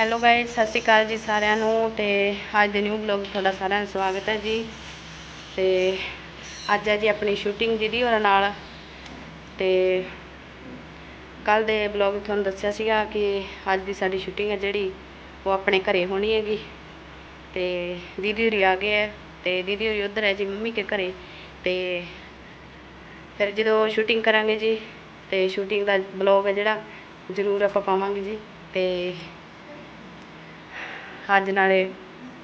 Hello guys ਸਤਿ ਸ਼੍ਰੀ ਅਕਾਲ ਜੀ ਸਾਰਿਆਂ ਨੂੰ ਤੇ ਅੱਜ ਦੇ ਨਿਊ ਵਲੌਗ ਤੁਹਾਡਾ ਸਾਰਿਆਂ ਦਾ ਸਵਾਗਤ ਹੈ ਜੀ। ਤੇ ਅੱਜ ਹੈ ਜੀ ਆਪਣੀ ਸ਼ੂਟਿੰਗ ਦੀਦੀ ਹੋਰਾਂ ਨਾਲ। ਤੇ ਕੱਲ ਦੇ ਵਲੌਗ ਤੁਹਾਨੂੰ ਦੱਸਿਆ ਸੀਗਾ ਕਿ ਅੱਜ ਦੀ ਸਾਡੀ ਸ਼ੂਟਿੰਗ ਹੈ ਜਿਹੜੀ, ਉਹ ਆਪਣੇ ਘਰੇ ਹੋਣੀ ਹੈਗੀ। ਤੇ ਦੀਦੀ ਹੋਰੀ ਆ ਗਏ ਹੈ ਤੇ ਦੀਦੀ ਹੋਰੀ ਉਧਰ ਹੈ ਜੀ, ਮੰਮੀ ਕੇ ਘਰੇ। ਤੇ ਫਿਰ ਜਦੋਂ ਸ਼ੂਟਿੰਗ ਕਰਾਂਗੇ ਜੀ, ਤੇ ਸ਼ੂਟਿੰਗ ਦਾ ਵਲੌਗ ਹੈ ਜਿਹੜਾ, ਜ਼ਰੂਰ ਆਪਾਂ ਪਾਵਾਂਗੇ ਜੀ। ਤੇ ਅੱਜ ਨਾਲੇ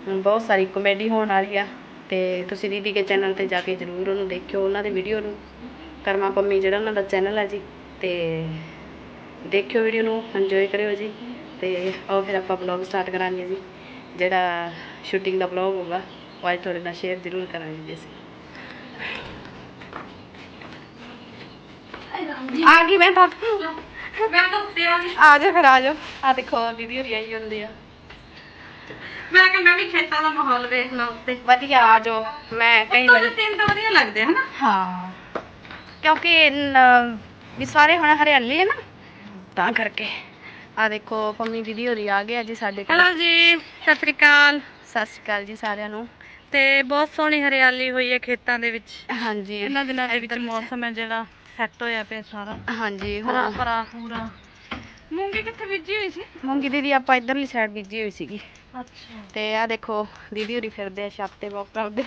ਬਹੁਤ ਸਾਰੀ ਕਮੇਡੀ ਹੋਣ ਵਾਲੀ ਆ ਤੇ ਤੁਸੀਂ ਦੀਦੀ ਕੇ ਚੈਨਲ ਤੇ ਜਾ ਕੇ ਜ਼ਰੂਰ ਉਹਨੂੰ ਦੇਖਿਓ ਉਹਨਾਂ ਦੇ ਵੀਡੀਓ ਨੂੰ। ਕਰਮਾ ਪੰਮੀ ਜਿਹੜਾ ਉਹਨਾਂ ਦਾ ਚੈਨਲ ਹੈ ਜੀ ਤੇ ਦੇਖਿਓ ਵੀਡੀਓ ਨੂੰ ਇੰਜੋਏ ਕਰਿਓ ਜੀ ਤੇ ਆਓ ਫਿਰ ਆਪਾਂ ਵਲੌਗ ਸਟਾਰਟ ਕਰਾਂਗੇ ਜੀ ਜਿਹੜਾ ਸ਼ੂਟਿੰਗ ਦਾ ਵਲੌਗ ਹੋਗਾ ਉਹ ਅੱਜ ਤੁਹਾਡੇ ਨਾਲ ਸ਼ੇਅਰ ਜ਼ਰੂਰ ਕਰਾਂਗੇ ਜੀ ਅਸੀਂ। ਆ ਗਈ ਮੈਂ ਤਾਂ। ਮੈਂ ਤਾਂ ਉੱਤੇ ਆ ਗਈ। ਆ ਜਾ ਫਿਰ ਆ ਜਾ ਆ ਦੇਖੋ ਦੀਦੀ ਹੋਰੀ ਆਈ ਹੁੰਦੀ ਆ। ਮੈਂ ਕਿਹਾ ਮੈਂ ਵੀ ਖੇਤਾਂ ਦਾ ਮਾਹੌਲ ਵੇਖਣਾ ਉੱਤੇ ਵਧੀਆ ਆ ਜਾਓ। ਮੈਂ ਕਈ ਤੁਹਾਡੇ ਵਾਰੀ ਤਿੰਨ ਤਾਂ ਵਧੀਆ ਲੱਗਦੇ ਹਨਾ? ਹਾਂ। ਕਿਉਂਕਿ ਨ- ਵੀ ਸਾਰੇ ਹੁਣ ਹਰਿਆਲੀ ਹੈ ਨਾ ਤਾਂ ਕਰਕੇ। ਆ ਦੇਖੋ ਪੰਮੀ ਦੀਦੀ ਹੋਰੀ ਆ ਗਏ ਆ ਜੀ ਸਾਡੇ ਕੋਲ। ਹੈਲੋ ਜੀ ਸਤਿ ਸ੍ਰੀ ਅਕਾਲ। ਸਤਿ ਸ਼੍ਰੀ ਅਕਾਲ ਜੀ ਸਾਰਿਆਂ ਨੂੰ। ਤੇ ਬਹੁਤ ਸੋਹਣੀ ਹਰਿਆਲੀ ਹੋਈ ਹੈ ਖੇਤਾਂ ਦੇ ਵਿੱਚ। ਹਾਂਜੀ। ਇਹਨਾਂ ਦਿਨਾਂ ਦੇ ਵਿੱਚ ਮੌਸਮ ਹੈ ਜਿਹੜਾ ਸੈੱਟ ਹੋਇਆ ਪਿਆ ਸਾਰਾ। ਹਾਂਜੀ ਹਰਾ ਹੁਣ ਭਰਾ ਪੂਰਾ। ਮੂੰਗੀ ਕਿੱਥੇ ਬੀਜੀ ਹੋਈ ਸੀ? ਮੂੰਗੀ ਦੀਦੀ ਆਪਾਂ ਇਧਰਲੀ ਸਾਈਡ ਬੀਜੀ ਹੋਈ ਸੀਗੀ। ਅੱਛਾ। ਤੇ ਆ ਦੇਖੋ ਦੀਦੀ ਹੋਰੀ ਫਿਰਦੇ ਆ ਛੱਤ ਤੇ ਵਾਕ ਕਰਦੇ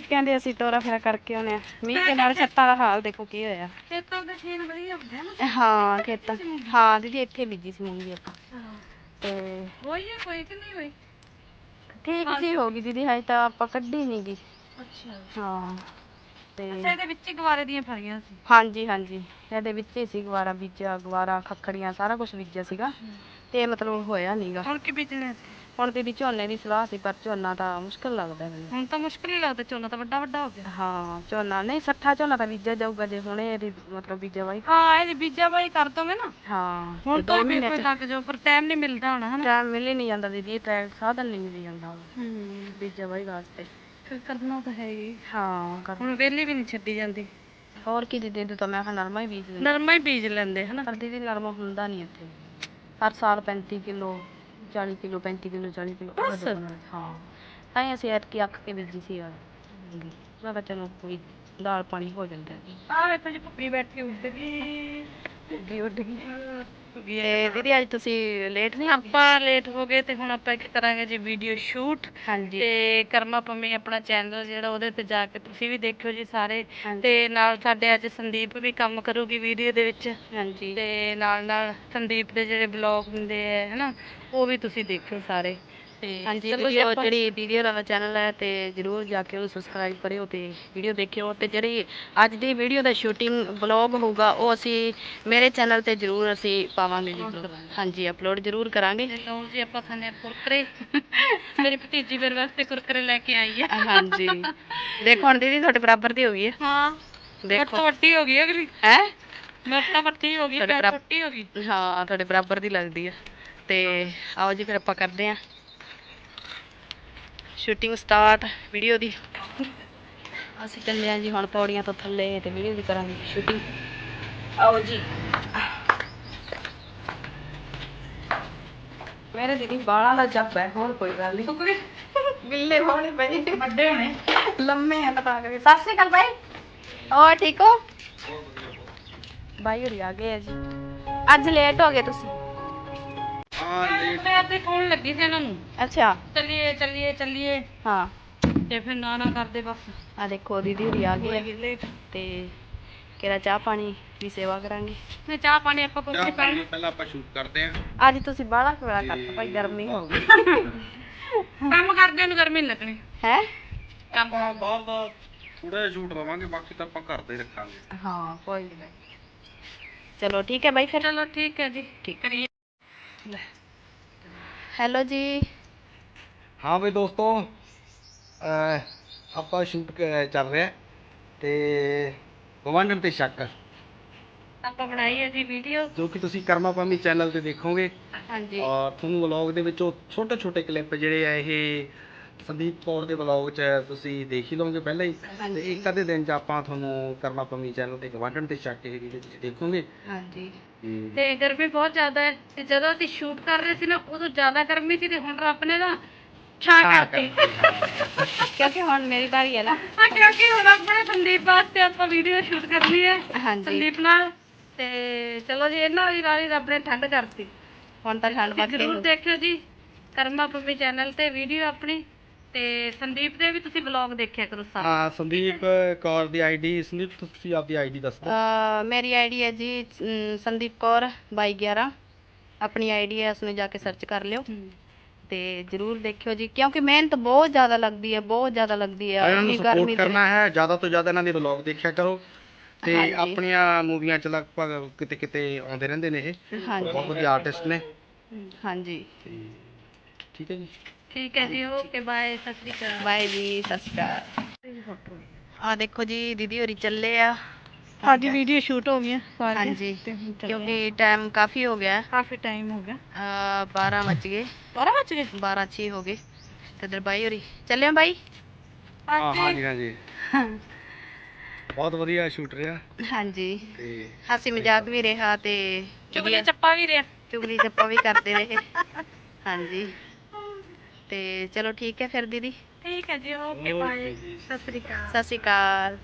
ਕਹਿੰਦੇ ਅਸੀਂ ਤੋਰਾ ਫੇਰਾ ਕਰਕੇ ਆਉਨੇ ਆ। ਮੀਂਹ ਦੇ ਨਾਲ ਛੱਤਾਂ ਦਾ ਹਾਲ ਦੇਖੋ ਕੀ ਹੋਇਆ। ਖੇਤਾਂ ਦੇ ਖੇਤ ਵਧੀਆ ਹੁੰਦੇ ਹਨ ਹਾਂ ਖੇਤਾਂ ਹਾਂ ਦੀਦੀ ਇੱਥੇ ਬੀਜੀ ਸੀ ਮੂੰਗੀ ਆਪਾਂ। ਤੇ ਹੋਈ ਹੈ ਕੋਈ ਕਿ ਨਹੀਂ ਹੋਈ? ਠੀਕ ਸੀ ਹੋ ਗਈ ਦੀਦੀ ਹਜੇ ਤਾਂ ਆਪਾਂ ਕੱਢੀ ਨਹੀਂ ਗਈ ਅੱਛਾ। ਹਾਂ। ਤੇ ਅੱਛਾ ਇਹਦੇ ਵਿੱਚ ਹੀ ਗਵਾਰੇ ਦੀਆਂ ਫਲੀਆਂ ਸੀ? ਹਾਂਜੀ ਹਾਂਜੀ। ਇਹਦੇ ਵਿੱਚ ਹੀ ਸੀ ਗਵਾਰਾ ਬੀਜਿਆ ਗਵਾਰਾ ਖੱਖੜੀਆਂ ਸਾਰਾ ਕੁਝ ਬੀਜਿਆ ਸੀਗਾ। ਤੇ ਮਤਲਬ ਹੋਇਆ ਨਹੀਂਗਾ ਹੁਣ ਕੀ ਬੀਜਣੇ ਸੀ? ਹੁਣ ਦੀਦੀ ਝੋਨੇ ਦੀ ਸਲਾਹ ਸੀ ਪਰ ਝੋਨਾ ਤਾਂ ਮੁਸ਼ਕਲ ਲੱਗਦਾ ਮੈਨੂੰ। ਹੁਣ ਤਾਂ ਮੁਸ਼ਕਿਲ ਹੀ ਲੱਗਦਾ ਝੋਨਾ ਤਾਂ ਵੱਡਾ ਵੱਡਾ ਹੋ ਗਿਆ। ਹਾਂ ਝੋਨਾ ਨਹੀਂ ਸੱਠਾ ਝੋਨਾ ਤਾਂ ਬੀਜਿਆ ਜਾਊਗਾ ਜੇ ਹੁਣੇ ਇਹਦੀ ਮਤਲਬ ਬੀਜਿਆ ਬਾਈ ਹਾਂ ਇਹ ਬੀਜਾ ਬਾਈ ਕਰ ਦੋਗੇ ਨਾ। ਹਾਂ ਹੁਣ ਤੇ ਤਾਂ ਦੋ ਵੀ ਮਹੀਨੇ ਕੋਈ ਲੱਗ ਜਾਓ ਪਰ ਟਾਈਮ ਨਹੀਂ ਮਿਲਦਾ ਹੋਣਾ ਹਨਾ। ਟਾਈਮ ਮਿਲ ਹੀ ਨਹੀਂ ਜਾਂਦਾ ਦੀਦੀ ਸਾਧਨ ਨਹੀਂ ਮਿਲ ਜਾਂਦਾ। ਹੂੰ। ਬੀਜਿਆ ਬਾਈ ਵਾਸਤੇ। ਕਰਨਾ ਤਾਂ ਹੈ ਹੀ। ਹਾਂ ਕਰ। ਹੁਣ ਵੇਲੀ ਵੀ ਨਹੀਂ ਛੱਡੀ ਜਾਂਦੀ। ਹੋਰ ਕੀ ਦੀਦੀ ਤੂੰ ਤਾਂ ਮੈਂ ਕਿਹਾ ਨਰਮਾ ਹੀ ਬੀਜ ਦਿੰਦੀ ਨਰਮਾ ਹੀ ਬੀਜ ਲੈਂਦੇ ਹਨਾ? ਪਰ ਦੀਦੀ ਨਰਮਾ ਹੁੰਦਾ ਨਹੀਂ ਇੱਥੇ। ਹਰ ਸਾਲ 35 ਕਿਲੋ 40 ਕਿਲੋ 35 ਕਿਲੋ 40 ਕਿਲੋ। ਬਸ। ਹਾਂ। ਤਾਂ ਹੀ ਅਸੀਂ ਐਤਕੀ ਅੱਖ ਕੇ ਬੀਜੀ ਸੀ ਯਾਰ। ਮੈਂ ਕਿਹਾ ਚਲੋ ਕੋਈ ਦਾਲ ਪਾਣੀ ਹੋ ਜਾਂਦਾ। ਹੈ ਆ ਵੇਖੋ ਜੀ ਭੁੱਬੀ ਬੈਠੀ ਉੱਤੇ ਵੀ ਉੱਗੀ ਉੱਡ ਗਈ। ਇਹ ਦੀਦੀ ਅੱਜ ਤੁਸੀਂ ਲੇਟ ਨਹੀਂ ਆਪਾਂ ਲੇਟ ਹੋ ਗਏ ਤੇ ਹੁਣ ਆਪਾਂ ਇੱਕ ਕਰਾਂਗੇ ਜੀ ਵੀਡੀਓ ਸ਼ੂਟ ਹਾਂਜੀ। ਤੇ ਕਰਮਾ ਪੰਮੀ ਆਪਣਾ ਚੈਨਲ ਜਿਹੜਾ ਉਹਦੇ ਤੇ ਜਾ ਕੇ ਤੁਸੀਂ ਵੀ ਦੇਖਿਓ ਜੀ ਸਾਰੇ। ਹਾਂਜੀ। ਤੇ ਨਾਲ ਸਾਡੇ ਅੱਜ ਸੰਦੀਪ ਵੀ ਕੰਮ ਕਰੂਗੀ ਵੀਡੀਓ ਦੇ ਵਿੱਚ। ਹਾਂਜੀ। ਤੇ ਨਾਲ ਨਾਲ ਸੰਦੀਪ ਦੇ ਜਿਹੜੇ ਬਲੌਗ ਹੁੰਦੇ ਆ ਹਨਾ ਉਹ ਵੀ ਤੁਸੀਂ ਦੇਖਿਓ ਸਾਰੇ। ਤੇ ਚਲੋ ਜੀ ਆਪਾਂ- ਜਿਹੜੀ ਵੀਡੀਓ ਦਾ ਚੈਨਲ ਹੈ ਤੇ ਜਰੂਰ ਜਾ ਕੇ ਉਹਨੂੰ ਸਬਸਕ੍ਰਾਈਬ ਕਰਿਓ ਤੇ ਵੀਡੀਓ ਦੇਖਿਓ ਤੇ ਜਿਹੜੀ ਅੱਜ ਦੀ ਵੀਡੀਓ ਦਾ ਸ਼ੂਟਿੰਗ ਵਲੌਗ ਹੋਊਗਾ ਉਹ ਅਸੀਂ ਮੇਰੇ ਚੈਨਲ ਤੇ ਜਰੂਰ ਅਸੀਂ ਪਾਵਾਂਗੇ ਜੀ। ਹਾਂਜੀ ਅਪਲੋਡ ਜਰੂਰ ਕਰਾਂਗੇ। ਤੇ ਲਓ ਜੀ ਆਪਾਂ ਖਾਣੇ ਕੁਰਕਰੇ। ਮੇਰੀ ਭਤੀਜੀ ਮੇਰੇ ਵਾਸਤੇ ਕੁਰਕਰੇ ਲੈ ਕੇ ਆਈ ਹੈ। ਹਾਂਜੀ। ਦੇਖੋ ਹੁਣ ਦੀਦੀ ਤੁਹਾਡੇ ਬਰਾਬਰ ਦੀ ਹੋ ਗਈ ਹੈ। ਹਾਂ ਦੇਖੋ। ਤੋਂ ਵੱਡੀ ਹੋ ਗਈ ਅਗਲੀ। ਹੈ? ਮੇਰੇ ਤੋਂ ਵੱਡੀ ਹੋ ਗਈ ਤੁਹਾਡੇ ਬਰਾਬਰ- ਛੋਟੀ ਹੋ ਗਈ। ਹਾਂ ਤੁਹਾਡੇ ਬਰਾਬਰ ਦੀ ਲੱਗਦੀ ਹੈ। ਤੇ ਆਓ ਜੀ ਫਿਰ ਆਪਾਂ ਕਰਦੇ ਹਾਂ। ਸ਼ੂਟਿੰਗ ਸਟਾਰਟ ਵੀਡੀਓ ਦੀ। ਅਸੀਂ ਚੱਲੇ ਹਾਂ ਜੀ ਹੁਣ ਪੌੜੀਆਂ ਤੋਂ ਥੱਲੇ ਤੇ ਵੀਡੀਓ ਦੀ ਕਰਾਂਗੇ ਸ਼ੂਟਿੰਗ ਆਓ ਜੀ। ਮੇਰੇ ਦੀਦੀ ਬਾਲਾਂ ਦਾ ਜੱਬ ਹੈ ਹੋਰ ਕੋਈ ਗੱਲ ਨਹੀਂ। ਬਿੱਲੇ ਹੋਣੇ ਪਏ ਵੱਡੇ ਹੋਣੇ। ਲੰਮੇ ਹਨ ਤਾਂ ਕਰਕੇ ਸਤਿ ਸ਼੍ਰੀ ਅਕਾਲ ਬਾਈ ਹੋਰ ਠੀਕ ਹੋ? ਬਾਈ ਹੋਰੀ ਆ ਗਏ ਆ ਜੀ। ਅੱਜ ਲੇਟ ਹੋ ਗਏ ਤੁਸੀਂ। ਤੇ ਫੋਨ ਲੱਗੀ ਸੀ ਇਹਨਾਂ ਨੂੰ। ਅੱਛਾ। ਚੱਲੀਏ ਚੱਲੀਏ ਚੱਲੀਏ। ਹਾਂ। ਤੇ ਫਿਰ ਨਾ ਨਾ ਕਰਦੇ ਬਸ। ਆ ਦੇਖੋ ਦੀਦੀ ਹੋਰੀ ਆ ਗਏ ਆ। ਲੇਟ ਤੇ ਕਿਹੜਾ ਚਾਹ ਪਾਣੀ ਦੀ ਸੇਵਾ ਕਰਾਂਗੇ? ਮੈਂ ਚਾਹ ਪਾਣੀ ਆਪਾਂ ਕੁਝ ਨਹੀਂ ਪਾਣੀ ਪਹਿਲਾਂ ਆਪਾਂ ਸ਼ੂਟ ਕਰਦੇ ਆਂ। ਅੱਜ ਤੁਸੀਂ ਬਾਹਲਾ ਖਵਾ ਕਰਤਾ ਭਾਈ ਗਰਮੀ। ਹੋ ਗਈ ਕੰਮ ਕਰਦੇ ਨੂੰ ਗਰਮੀ ਨੀ ਲੱਗਣੀ। ਹੈ? ਕੰਮ ਬਹੁਤ ਬਹੁਤ ਥੋੜਾ ਜਿਹਾ ਸ਼ੂਟ ਲਵਾਂਗੇ ਬਾਕੀ ਤਾਂ ਆਪਾਂ ਘਰ ਦੇ ਰੱਖਾਂਗੇ। ਹਾਂ ਕੋਈ ਨਹੀਂ ਚਲੋ ਠੀਕ ਹੈ ਬਾਈ ਫਿਰ। ਚਲੋ ਠੀਕ ਹੈ ਜੀ। ਠੀਕ। ਕਰੀਏ। ਹੈਲੋ ਜੀ। ਹਾਂ ਬਈ ਦੋਸਤੋ ਆਪਾਂ ਸ਼ੂਟ ਚੱਲ ਰਿਹਾ। ਤੇ ਗਵਾਂਢਣ ਤੇ ਸ਼ੱਕ। ਆਪਾਂ ਬਣਾਈ ਹੈ ਜੀ ਵੀਡੀਓ ਜੋ ਕਿ ਤੁਸੀਂ ਕਰਮਾ ਪਾਮੀ ਚੈਨਲ ਤੇ ਦੇਖੋਗੇ। ਹਾਂਜੀ। ਔਰ ਤੁਹਾਨੂੰ ਵਲੌਗ ਦੇ ਵਿੱਚੋਂ ਛੋਟੇ ਛੋਟੇ ਕਲਿੱਪ ਜਿਹੜੇ ਆ ਇਹ ਸੰਦੀਪ ਕੌਰ ਦੇ ਵਲੌਗ 'ਚ ਤੁਸੀਂ ਦੇਖ ਹੀ ਲਓਗੇ ਪਹਿਲਾਂ ਹੀ। ਹਾਂਜੀ। ਤੇ ਇੱਕ ਅੱਧੇ ਦਿਨ 'ਚ ਆਪਾਂ ਤੁਹਾਨੂੰ ਕਰਮਾ ਪੰਮੀ ਚੈਨਲ ਤੇ ਗਵਾਂਢਣ ਤੇ ਛੱਕ ਵੀਡੀਓ ਤੁਸੀਂ ਦੇਖੋਗੇ। ਹਾਂਜੀ। ਤੇ ਤੇ ਗਰਮੀ ਬਹੁਤ ਜ਼ਿਆਦਾ ਹੈ ਤੇ ਜਦੋਂ ਅਸੀਂ ਸ਼ੂਟ ਕਰ ਰਹੇ ਸੀ ਨਾ ਉਦੋਂ ਜ਼ਿਆਦਾ ਗਰਮੀ ਸੀ ਤੇ ਹੁਣ ਰੱਬ ਨੇ ਨਾ ਛਾਂ ਛਾਂ ਕਰਤੀ। ਕਿਉਂਕਿ ਹੁਣ ਮੇਰੀ ਵਾਰੀ ਹੈ ਨਾ। ਹਾਂ ਕਿਉਂਕਿ ਹੁਣ ਆਪਣੇ ਸੰਦੀਪ ਵਾਸਤੇ ਆਪਾਂ ਵੀਡੀਓ ਸ਼ੂਟ ਕਰਨੀ ਹੈ। ਹਾਂਜੀ। ਸੰਦੀਪ ਨਾਲ। ਤੇ ਚਲੋ ਜੀ ਇਹਨਾਂ ਦੀ ਰਾਣੀ ਰੱਬ ਨੇ ਠੰਡ ਕਰਤੀ। ਹੁਣ ਤਾਂ ਠੰਡ ਜ਼ਰੂਰ ਗਈ। ਦੇਖਿਓ ਜੀ ਕਰਮਾ ਪੰਮੀ ਚੈਨਲ ਤੇ ਵੀਡੀਓ ਆਪਣੀ। ਤੇ ਸੰਦੀਪ ਦੇ ਵੀ ਤੁਸੀਂ ਵਲੌਗ ਦੇਖਿਆ ਕਰੋ ਸਾਰੇ। ਹਾਂ ਸੰਦੀਪ ਕੌਰ ਦੀ ਆਈਡੀ ਸੰਦੀਪ ਤੁਸੀਂ ਆਪਦੀ ਆਈਡੀ ਦੱਸ ਦਿਓ। ਅਹ ਮੇਰੀ ਆਈਡੀ ਹੈ ਜੀ ਅਮ, ਸੰਦੀਪ ਕੌਰ 2211 ਆਪਣੀ ਆਈਡੀ ਹੈ ਉਸ ਨੂੰ ਜਾ ਕੇ ਸਰਚ ਕਰ ਲਿਓ। ਤੇ ਜਰੂਰ ਦੇਖਿਓ ਜੀ ਕਿਉਂਕਿ ਮਿਹਨਤ ਬਹੁਤ ਜ਼ਿਆਦਾ ਲੱਗਦੀ ਹੈ ਬਹੁਤ ਜ਼ਿਆਦਾ ਲੱਗਦੀ ਹੈ। ਇਹਨਾਂ ਨੂੰ ਇੰਨੀ ਸਪੋਰਟ ਦੇ ਕਰਨਾ ਹੈ ਜ਼ਿਆਦਾ ਤੋਂ ਜ਼ਿਆਦਾ ਇਹਨਾਂ ਦੇ ਵਲੌਗ ਦੇਖਿਆ ਕਰੋ। ਤੇ। ਆਪਣੀਆਂ ਮੂਵੀਆਂ 'ਚ ਲਗਭਗ ਕਿਤੇ ਕਿਤੇ ਆਉਂਦੇ ਰਹਿੰਦੇ ਨੇ ਇਹ। ਹਾਂਜੀ। ਬਹੁਤ ਵਧੀਆ ਆਰਟਿਸਟ ਨੇ। ਹਾਂਜੀ। ਤੇ ਠੀਕ ਹੈ ਜੀ। ਠੀਕ ਹੈ ਜੀ ਓਕੇ ਬਾਏ ਸਤਿ ਸ਼੍ਰੀ ਅਕਾਲ। ਬਾਏ ਜੀ ਸਤਿ ਸ਼੍ਰੀ ਅਕਾਲ। ਆ ਦੇਖੋ ਜੀ ਦੀਦੀ ਹੋਰੀ ਚੱਲੇ ਆ। ਸਾਡੀ ਵੀਡੀਓ ਸ਼ੂਟ ਹੋ ਗਈ ਸਾਰੀ ਹਾਂਜੀ ਕਿਉਂਕਿ ਟਾਈਮ ਕਾਫੀ ਹੋ ਗਿਆ। ਕਾਫੀ ਟਾਈਮ ਹੋ ਗਿਆ। ਆ 12 ਵੱਜ ਗਏ। 12 ਵਜ ਗਏ? 12 ਛੇ ਹੋ ਗਏ। ਤੇ ਇਧਰ ਬਾਈ ਹੋਰੀ ਚੱਲਿਆ ਬਾਈ? ਹਾਂ ਹਾਂਜੀ ਹਾਂਜੀ। ਬਹੁਤ ਵਧੀਆ ਸ਼ੂਟ ਰਿਹਾ। ਹਾਂਜੀ। ਤੇ ਹਾਸੀ ਮਜ਼ਾਕ ਵੀ ਰਿਹਾ ਤੇ ਚੁਗਲੀ ਚੱਪਾ ਵੀ ਰਿਆ ਚੁਗਲੀ ਚੱਪਾ ਵੀ ਕਰਦੇ ਰਹੇ। ਹਾਂਜੀ। ਤੇ ਚਲੋ ਠੀਕ ਹੈ ਫਿਰ ਦੀਦੀ। ਠੀਕ ਹੈ ਜੀ ਓਕੇ ਬਾਏ ਸਤਿ ਸ਼੍ਰੀ ਅਕਾਲ। ਸਤਿ ਸ਼੍ਰੀ ਅਕਾਲ।